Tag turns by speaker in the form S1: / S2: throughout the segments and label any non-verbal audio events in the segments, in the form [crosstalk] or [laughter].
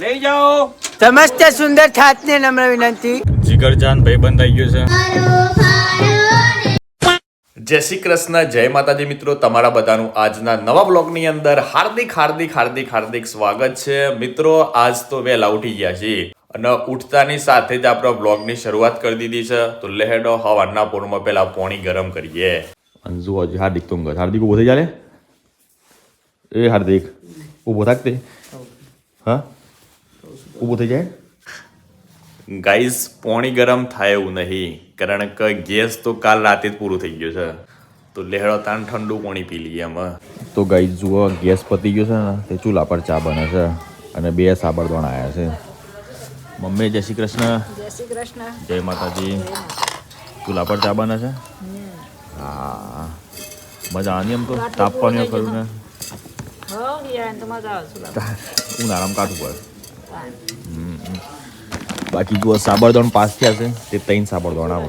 S1: લઈ જાઓ.
S2: સમસ્ત સુંદર છાતને નમ્ર વિનંતી.
S1: જીગરજાન ભાઈબંધ આવી ગયો છે.
S3: જય શ્રી કૃષ્ણ જય માતાજી મિત્રો. તમારા બધાનું આજના નવા બ્લોગની અંદર હાર્દિક હાર્દિક હાર્દિક હાર્દિક સ્વાગત છે. મિત્રો આજ તો વહેલા ઉઠી ગયા છીએ અને ઉઠતાની સાથે જ આપણો બ્લોગની શરૂઆત કરી દીધી છે. તો લેહેડો હવાના પોરમાં પહેલા પોણી ગરમ કરીએ. અંજુ હજી હાર્દિક તું ગયો હાર્દિક ઊભો થઈ જાય એ હાર્દિક ઊભો થાક તે. હા? ઊભો થઈ જાય? ગાઈસ પોણી ગરમ થાય એવું નહીં કારણ કે ગેસ તો કાલ રાતે જ પૂરું થઈ ગયું છે. તો લેહડો તાન ઠંડુ પાણી પી લઈએ એમાં. તો ગાઈઝ જુઓ ગેસ પતી ગયો છે ને તે ચૂલા પર ચા બને છે અને બે સાબરદોણ આવ્યા છે. મમ્મી જય શ્રી કૃષ્ણ.
S4: જય શ્રી કૃષ્ણ.
S3: જય માતાજી. ચૂલા પર ચા બને છે? હા. મજા આની એમ તો? તાપવાની ખરું ને. ઉનાળામાં કાઢવું પડે બાકી જુઓ સાબરદોણ પાસ થયા છે. તે ત્રણ સાબરદોણ આવે.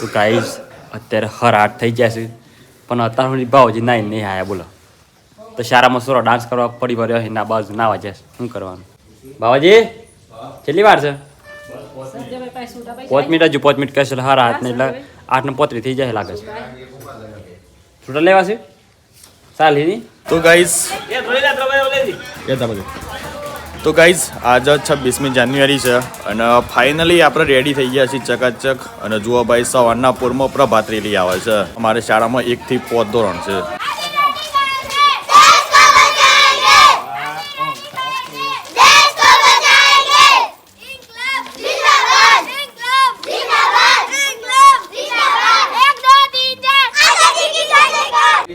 S5: તો ગાઈસ અત્યારે હર આઠ થઈ ગયા છે. પણ અત્યાર ભાવ ભાવજી નાઈ નહીં આયા બોલો. તો સારામાં સોરો ડાન્સ કરવા પડી પડ્યો એના બાજુ ના વાજે. શું કરવાનું? બાવાજી કેટલી વાર છે? પાંચ મિનિટ હજુ પાંચ મિનિટ કહેશે હારા હાથ આઠ ને એટલે આઠ ને પોત્રી થઈ જાય લાગે છે. છૂટા લેવા છે? ચાલી
S3: તો ગાઈઝ તો ગાઈઝ આજે છવ્વીસમી જાન્યુઆરી છે અને ફાઇનલી આપણે રેડી થઈ ગયા છીએ ચકાચક. અને જુઓ ભાઈ, સવારના પૂરમાં પ્રભાત રેલી આવે છે. અમારે શાળામાં એકથી પોત ધોરણ છે.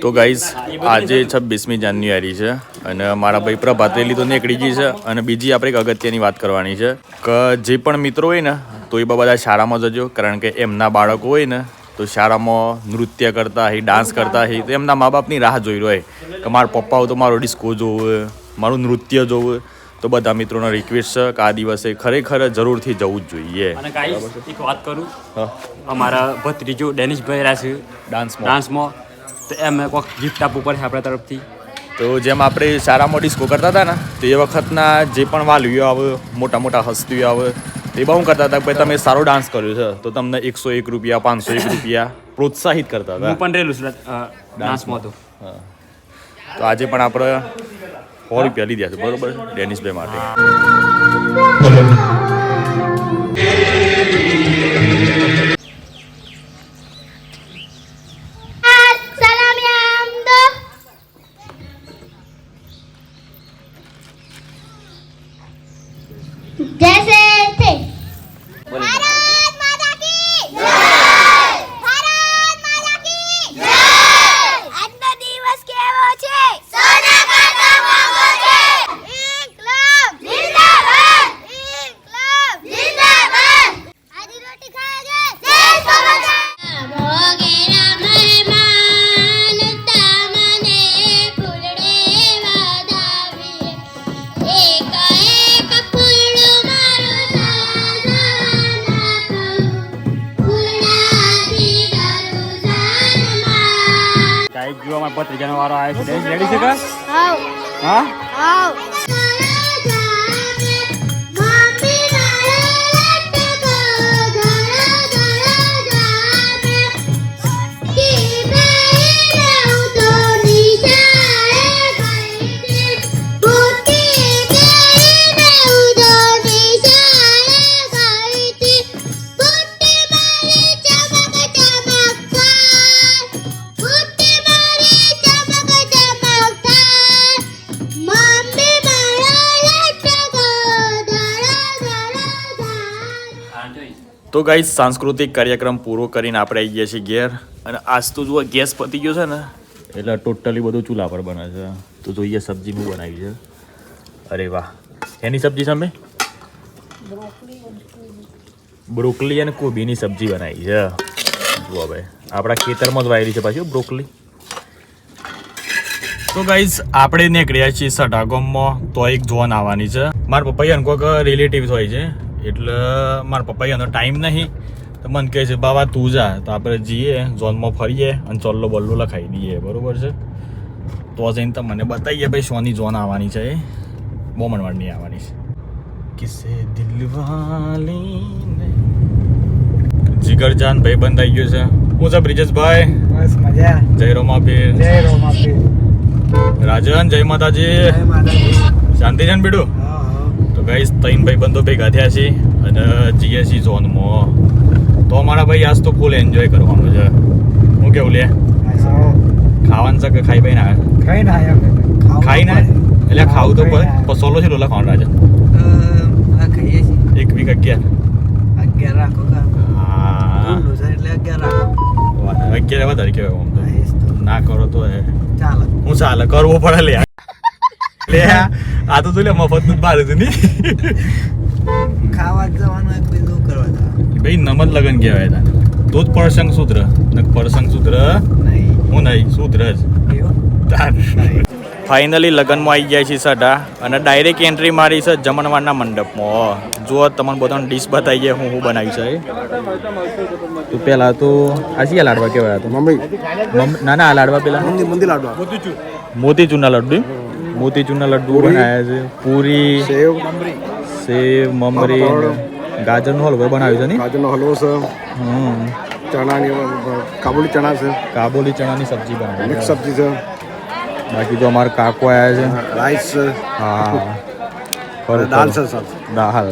S3: તો ગાઈઝ આજે છવ્વીસમી જાન્યુઆરી છે. અને મારા ભાઈ પ્રભાતેલી તો નીકળી ગઈ છે અને બીજી આપણે એક અગત્યની વાત કરવાની છે કે જે પણ મિત્રો હોય ને તો એ બધા શાળામાં જજો કારણ કે એમના બાળકો હોય ને તો શાળામાં નૃત્ય કરતા હોય ડાન્સ કરતા હોય તો એમના મા બાપની રાહ જોઈ રહ્યો હોય કે મારા પપ્પાઓ તો મારો ડિસ્કો જોવું મારું નૃત્ય જોવું. તો બધા મિત્રોનો રિક્વેસ્ટ છે કે આ દિવસે ખરેખર જરૂરથી જવું જ જોઈએ.
S5: અને એક વાત કરું. અમારા ભત્રીજો ડેનિશભાઈ રાશે છે
S3: ડાન્સમાં
S5: ડાન્સમાં તો એમને કોઈક ગિફ્ટ આપવું પડે આપણા તરફથી.
S3: તો જેમ આપણે શાળામાં ડિસ્કો કરતા હતા ને તો એ વખતના જે પણ વાલીઓ આવે મોટા મોટા હસ્તીઓ આવે તે બહુ કરતા હતા કે ભાઈ તમે સારો ડાન્સ કર્યો છે તો તમને એકસો એક રૂપિયા પાંચસો એક રૂપિયા પ્રોત્સાહિત કરતા
S5: હું
S3: હતા
S5: પણ રહેલું છું ડાન્સમાં તો
S3: તો આજે પણ આપણે સો રૂપિયા લીધા છે બરોબર? ડેનિશભાઈ માટે.
S5: અમારા ભત્રીજાનો વારો આવે છે. રેડી છે કે હા?
S6: હા તો ગાઈ
S3: સાંસ્કૃતિક કાર્યક્રમ પૂરો કરીને આપણે આવી ગયા છીએ ઘેર. અને આજ તો જુઓ, ગેસ પતી ગયો છે ને. એટલે ટોટલી બધું ચૂલા પર બને છે. તો જોઈએ સબ્જી હું બનાવી છે. અરે વાહ. એની સબ્જી સામે? બ્રોકલી અને કોબીની સબ્જી બનાવી છે. જુઓ ભાઈ આપણા ખેતરમાં જ વાયેલી છે પાછી બ્રોકલી. તો ગાઈઝ આપણે નીકળ્યા છીએ સટાગોમમાં તો એક જોન આવવાની છે. મારા પપ્પાએ કોઈક રિલેટિવ્સ હોય છે. એટલે મારા પપ્પાએ એનો ટાઈમ નહીં. તો મને કહે છે બાબા તું જા. તો આપણે જઈએ ઝોનમાં ફરીએ અને ચોલ્લો બલ્લો લખાઈ દઈએ. બરોબર છે? તો જઈને તમને બતાવીએ ભાઈ શોની ઝોન આવવાની છે. એ બોમણવાડની આવવાની છે. કિસે દિલવાલી જીગરજાન ભાઈ બંધ આવી ગયો છે. હું છે બ્રિજેશભાઈ?
S2: બસ મજા.
S3: જય રોમાપીર.
S2: જય રોમાપીર.
S3: રાજન જય માતાજી.
S2: જય માતાજી.
S3: શાંતિ છે ને બેડું? તો ગાઈસ ત્રણ ભાઈ બંધો ભેગા થયા છે અને જઈએ છીએ ઝોનમાં તો અમારા ભાઈ આજ તો ફૂલ એન્જોય કરવાનું છે. હું કેવું લે? ખાવાનું છે કે ખાઈ ભાઈ ના?
S2: ખાઈ ના
S3: ખાઈ ના? એટલે ખાવું તો પડે. પણ સોલો છે લોલા ખાવાનું
S2: છીએ.
S3: એક વીક અગિયાર.
S2: અગિયાર રાખો
S3: હા.
S2: એટલે અગિયાર રાખો.
S3: અગિયાર વધારે કહેવાય આમ તો. ના કરો તો એ
S2: ચાલો.
S3: હું ચાલે કરવું પડે લે. લે આ તો તું લે મફતનું બહાર નહીં
S2: ખાવા જવાનું એક બીજું કરવા
S3: ભાઈ નમત લગન કહેવાય તા તો જ પરસંગ સૂત્ર ને પરસંગ સૂત્ર
S2: નહીં
S3: હું નહીં સૂત્ર જ ફાઇનલી લગ્નમાં આવી ગયા છે સડા અને ડાયરેક્ટ એન્ટ્રી મારી છે જમણવારના મંડપમાં જો તમને બધાને ડીશ બતાવી ગયા હું હું બનાવી છે તો પેલા તો આ શી લાડવા કેવાય તો
S7: મમ્મી
S3: ના ના આ લાડવા પેલા
S7: મોતી લાડવા
S3: મોતીચૂરના લડ્ડુ મોતીચૂરના લડ્ડુ બનાવ્યા છે. પૂરી
S7: સેવ
S3: સેવ મમરી ગાજરનો હલવો બનાવ્યો છે ને?
S7: ગાજરનો હલવો છે.
S3: હમ.
S7: ચણાની કાબુલી ચણા છે.
S3: કાબુલી ચણાની સબ્જી બનાવી
S7: મિક્સ સબ્જી છે.
S3: બાકી તો અમારા કાકો આવ્યા છે.
S7: રાઈસ છે.
S3: હા.
S7: અને દાલ છે સર
S3: દાલ.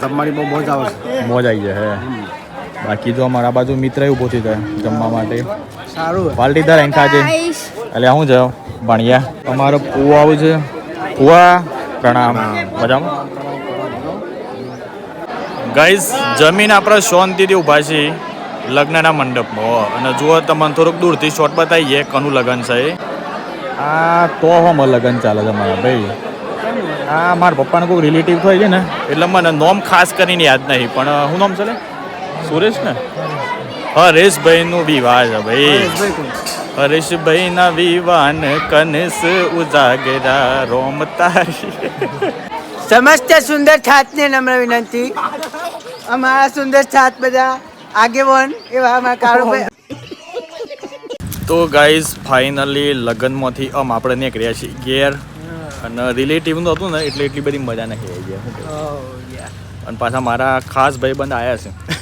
S7: જમવાની બહુ મોજ આવે છે.
S3: મોજ આવી જાય હે. બાકી જો અમારા બાજુ મિત્ર ઊભો થઈ જાય જમવા માટે.
S2: સારું.
S3: પાલટીદાર એમ ખાજે એટલે હું જાઉં? ભણ્યા? અમારો પુવા આવું છે. પુવા? પ્રણામ. મજામાં? ગાઈઝ જમીન આપણે શાંતિથી ઊભા છીએ લગ્નના મંડપમાં. અને જુઓ તમને થોડુંક દૂરથી શોર્ટ બતાવીએ. કનું લગ્ન છે? આ તો હમ લગ્ન ચાલે છે મારા ભાઈ. આ મારા પપ્પાને કોઈ રિલેટિવ થઈ છે ને. એટલે મને નોમ ખાસ કરીને યાદ નહીં પણ શું નામ છે સુરેશ ને? હરેશભાઈનું વિવાહ છે ભાઈ. હરેશભાઈ ના વિવાન કનસ ઉજાગરા રોમ તારી.
S2: સમસ્ત સુંદર છાતને નમ્ર વિનંતી. અમારા સુંદર છાત બધા આગેવાન એવા અમારા કાળુભાઈ.
S3: તો ગાઈઝ ફાઇનલી લગ્નમાંથી આમ આપણે નીકળ્યા છીએ ઘેર. અને રિલેટિવનું હતું ને એટલે એટલી બધી મજા નથી આવી ગયા અને પાછા મારા ખાસ ભાઈબંધ આવ્યા છે.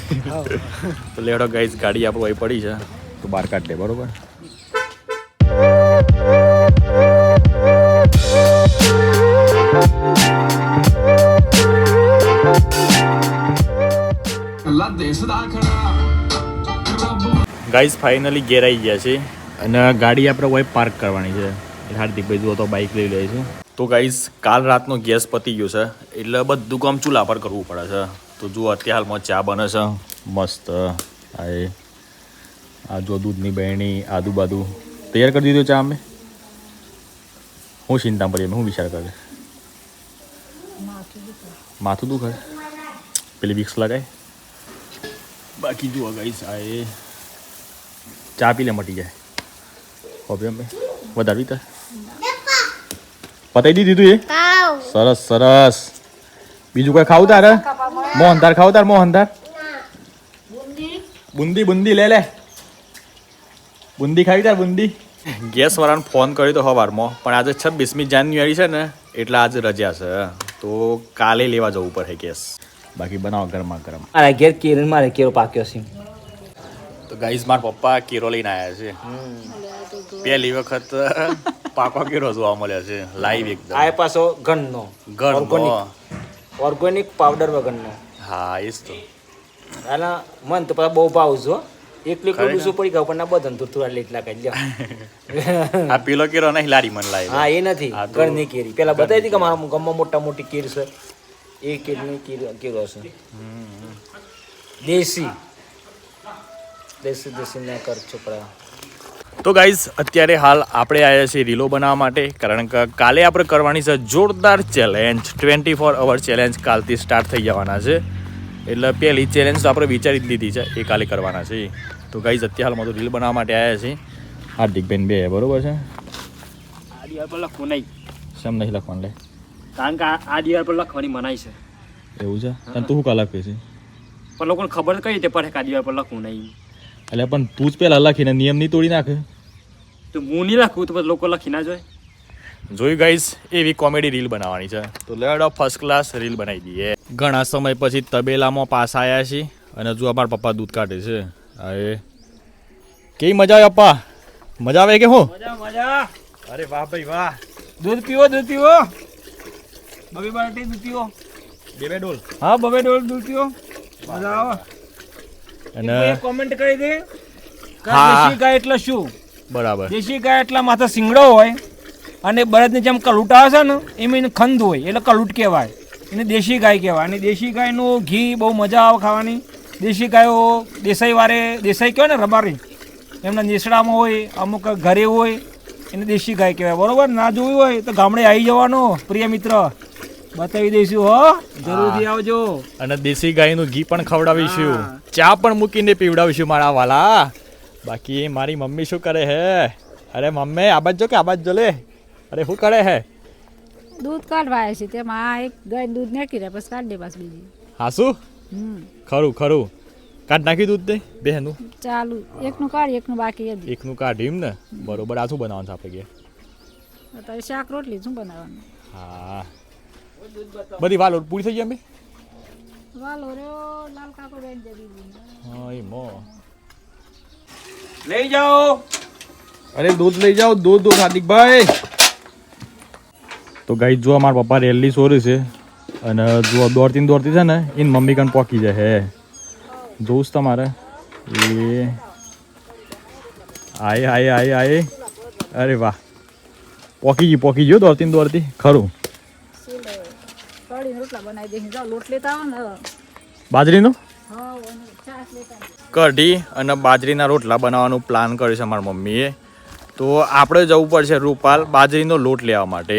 S3: તો લેડો ગાઈઝ ગાડી આપણું અહીં પડી છે. તો બહાર કાઢ દે, બરોબર? ગાઈઝ ફાઇનલી ઘેર આવી ગયા છે અને ગાડી આપણે વહી પાર્ક કરવાની છે. હાર્દિકભાઈ જુઓ તો બાઇક લઈ લઈશું તો ગાઈઝ કાલ રાતનો ગેસ પતી ગયો છે. એટલે બધું કામ ચૂલા પર કરવું પડે છે. તો જુઓ અત્યારે હાલમાં ચા બને છે. મસ્ત. આ એ. આ જો દૂધની બહેણી આદુ બાદુ તૈયાર કરી દીધું ચા અમે. હું ચિંતા પડી અમે હું વિચાર કરે. માથું દુખે. પેલી વિક્સ લગાય. બાકી જુઓ ગાઈસ આ એ. ચા પી લે મટી જાય. હવે અમે વધારવી તાર. પતાવી દીધું તું એ સરસ સરસ. બીજું કોઈ ખાવું તારે? મોહનતાર ખાવું તાર મોહનતાર બુંદી. બુંદી લે લે. બુંદી ખાવી તાર બુંદી. ગેસ વાળાને ફોન કર્યો તો સવારમાં પણ આજે છવ્વીસમી જાન્યુઆરી છે ને એટલે આજે રજા છે. તો કાલે લેવા જવું પડે ગેસ. બાકી બનાવો ગરમા ગરમ.
S1: મારા ઘેર કેરન મારે કેરો પાક્યો છે.
S3: તો ગાઈઝ મારા પપ્પા કેરો લઈને આવ્યા છે. પહેલી વખત પાકો કેરો જોવા મળ્યો છે. લાઈવ એકદમ.
S1: આ પાછો ગનનો
S3: ઘરનો
S1: ઓર્ગેનિક પાવડર વગરનો.
S3: હા એ જ તો.
S1: અને મન તો બહુ ભાવ છો એકલી
S3: કોઈ?
S1: ડૂસું પડી ગયું પણ બધન તો થોડા લેટ લાગે લ્યો.
S3: આ પેલો કેરો નહીં લારી મન લાય
S1: હા એ નથી. ઘરની કેરી. પેલા બતાવી હતી કે મારા ગમમાં મોટા મોટી કેર છે. એ કેરની કેરી કેરો છે. દેશી. દેશી દેશી ના કર છોકરા.
S3: તો ગાઈઝ અત્યારે હાલ આપણે આવ્યા છીએ રીલો બનાવવા માટે કારણ કે કાલે આપણે કરવાની છે જોરદાર challenge twenty four hour challenge કાલથી સ્ટાર્ટ થઈ જવાના છે. એટલે પહેલી ચેલેન્જ તો આપણે વિચારી જ લીધી છે એ કાલે કરવાના છે. તો ગાઈઝ અત્યારે હાલમાં તો રીલ બનાવવા માટે આવ્યા છીએ. હાર્દિકબેન બે બરોબર છે?
S5: આ દિવાલ પર લખવું નહીં.
S3: શેમ નહીં લખવાનું લે.
S5: કારણ કે આ દિવાલ પર લખવાની મનાઈ છે.
S3: એવું છે? તને તું શું કાલ લખે છે?
S5: પણ લોકોને ખબર કઈ રીતે પડે કે આ દિવાલ પર લખવું નહીં.
S3: એટલે પણ તું જ પહેલાં લખીને નિયમ નહીં તોડી નાખે?
S5: તો હું નહીં લખું તો લોકો લખી ના જોઈએ
S3: જોઈ ગઈશ એવી કોમેડી રીલ બનાવવાની છે. તો લેડો ફર્સ્ટ ક્લાસ રીલ બનાવી દઈએ. ઘણા સમય પછી તબેલામાં પાસ આવ્યા છીએ અને જો અમારા પપ્પા દૂધ કાઢે છે. હવે કેવી મજા આવે પપ્પા? મજા આવે કે હું?
S1: મજા મજા.
S3: અરે વાહ ભાઈ વાહ.
S1: દૂધ પીવો દૂધ પીવો. બબે બાટી દૂધ પીવો.
S3: બે બે ડોલ.
S1: હા બબે ડોલ દૂધ પીવો. મજા આવે.
S3: અને
S1: કોમેન્ટ કરી દે.
S3: હા.
S1: ગાય એટલે શું
S3: બરાબર.
S1: દેશી ગાય એટલા માથે સિંગડો હોય અને બળદની જેમ કલુટ આવે છે ને એમ એને ખંદ હોય એટલે કલુટ કહેવાય. એને દેશી ગાય કહેવાય. અને દેશી ગાયનું ઘી બહુ મજા આવે ખાવાની. દેશી ગાયો દેસાઈ વારે દેસાઈ કહેવાય ને રબારી એમના નેસડામાં હોય અમુક ઘરે હોય એને દેશી ગાય કહેવાય. બરોબર? ના જોયું હોય તો ગામડે આવી જવાનું પ્રિય મિત્ર. બતાવી દઈશું હો. જરૂરથી આવજો.
S3: અને દેશી ગાયનું ઘી પણ ખવડાવીશું. ચા પણ મૂકીને પીવડાવીશું મારા વાલા. બાકી મારી મમ્મી શું કરે હે? અરે મમ્મી આ બાજુ કે આ બાજુ લે. અરે શું કરે હે?
S4: દૂધ કાઢવાય છે. તેમાં એક ગાય દૂધ નાખી દે પછી કાઢ દે પાછું બીજી.
S3: હાસુ
S4: હમ.
S3: ખરું ખરું. કાઢ નાખી દૂધ દે બેનું
S4: ચાલુ. એકનું કાઢ એકનું બાકી એકનું
S3: એકનું કાઢ્યું ને? બરોબર આ શું બનાવવાનું છે આપણે કે
S4: અત્યારે શાક રોટલી શું બનાવવાનું?
S3: હા. બધી વાલો પૂરી થઈ ગઈ અમે
S4: વાલો રે લાલ કાકો બેન જતી
S3: હા એ મો.
S1: લઈ જાઓ.
S3: અરે દૂધ લઈ જાઓ દૂધ દૂધ હાર્દિકભાઈ. તો ગાઈ જો મારા પપ્પા રેલી સોરી છે. અને જો દોડતી દોડતી છે ને એની મમ્મી કણ પોકી જાય હે. જોઉં તમારે. એ. આય આય આય આય. અરે વાહ. પોકી ગઈ પોકી ગયો દોડતી દોડતી. ખરું.
S4: કઢી રોટલા બનાવી દે. જાઓ લોટ લેતા આવો ને.
S3: બાજરીનો? કઢી અને બાજરીના રોટલા બનાવવાનું પ્લાન કર્યું છે મારા મમ્મીએ. તો આપણે જવું પડશે રૂપાલ બાજરીનો લોટ લેવા માટે.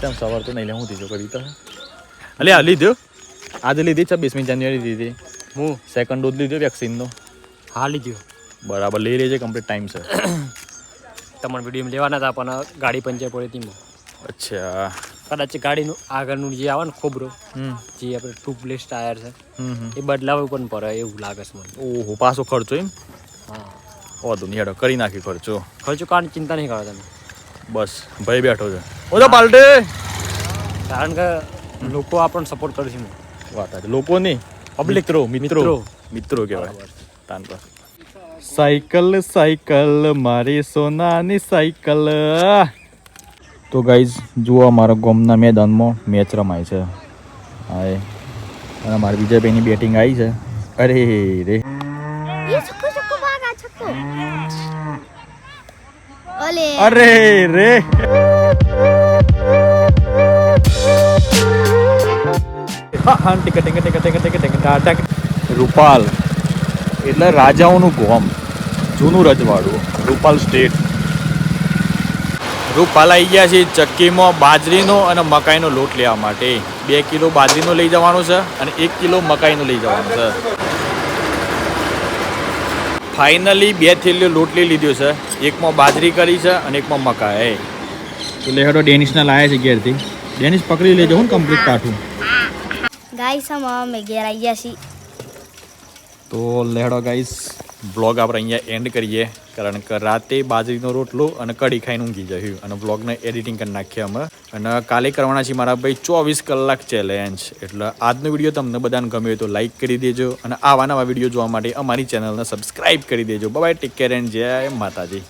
S3: તેમ સવાર તો નહીં લે હું દીધો કરી તો. અલે આ લીધો? આજે લીધી છવ્વીસમી જાન્યુઆરી લીધી
S5: હું?
S3: સેકન્ડ ડોઝ લીધો વેક્સિનનો
S5: હા લીધું.
S3: બરાબર લઈ લેજે કમ્પ્લીટ ટાઈમ છે. [coughs]
S5: તમારા વીડિયો લેવાના હતા પણ ગાડી પંચર પડી હતી
S3: અચ્છા.
S5: કદાચ ગાડીનું આગળનું જે આવે ને ખોબરો
S3: હમ.
S5: જે આપણે ટ્યુબલેસ ટાયર છે. એ બદલાવવું પણ પડે એવું લાગે છે મને.
S3: ઓહો પાછો ખર્ચો એમ?
S5: હા.
S3: વાંધો નહીં હેડો કરી નાખી ખર્ચો.
S5: ખર્ચો કારણ ચિંતા નહીં કરો તમે.
S3: બસ ભાઈ બેઠો છે. ઓછો પાલટે.
S5: કારણ કે લોકો આપણને સપોર્ટ કરશે
S3: વાત છે લોકો નહીં પબ્લિક મિત્રો
S5: મિત્રો.
S3: મિત્રો. કહેવાય. તાન પર. સાયકલ સાયકલ મારી સોનાની સાયકલ. તો ગાઈઝ જુઓ અમારા ગોમના મેદાનમાં મેચ રમાય છે. હા અને અમારા બીજા બેની બેટિંગ આવી છે. અરે રે. અરે રે. રૂપાલ. એટલે રાજાઓનું ગોમ. જૂનું રજવાડું. રૂપાલ સ્ટેટ રૂપાલા આવી ગયા છીએ ચક્કીમાં બાજરીનો અને મકાઈનો લોટ લેવા માટે. બે કિલો બાજરીનો લઈ જવાનો છે અને એક કિલો મકાઈનો લઈ જવાનો છે. ફાઇનલી બે થેલીઓ લોટ લઈ લીધો છે. એકમાં બાજરી કરી છે અને એકમાં મકાઈ. તો લેહડો ડેનિશના લાયા છે ઘેરથી. ડેનિશ પકડી લેજો હું કમ્પ્લીટ કાઠું
S8: ગાઈસ અમે ઘેર આવી ગયા છીએ.
S3: તો લેહડો ગાઈસ બ્લોગ આપણે અહીંયા એન્ડ કરીએ. કારણ કે રાતે બાજરીનો રોટલો અને કઢી ખાઈને ઊંઘી જયું અને બ્લોગને એડિટિંગ કરી નાખીએ અમે. અને કાલે કરવાના છે મારા ભાઈ ચોવીસ કલાક ચેલેન્જ એટલે આજનો વીડિયો તમને બધાને ગમ્યો તો લાઈક કરી દેજો. અને આવા નવા વીડિયો જોવા માટે અમારી ચેનલને સબસ્ક્રાઈબ કરી દેજો. બાય ટેક કેર એન્ડ જય માતાજી.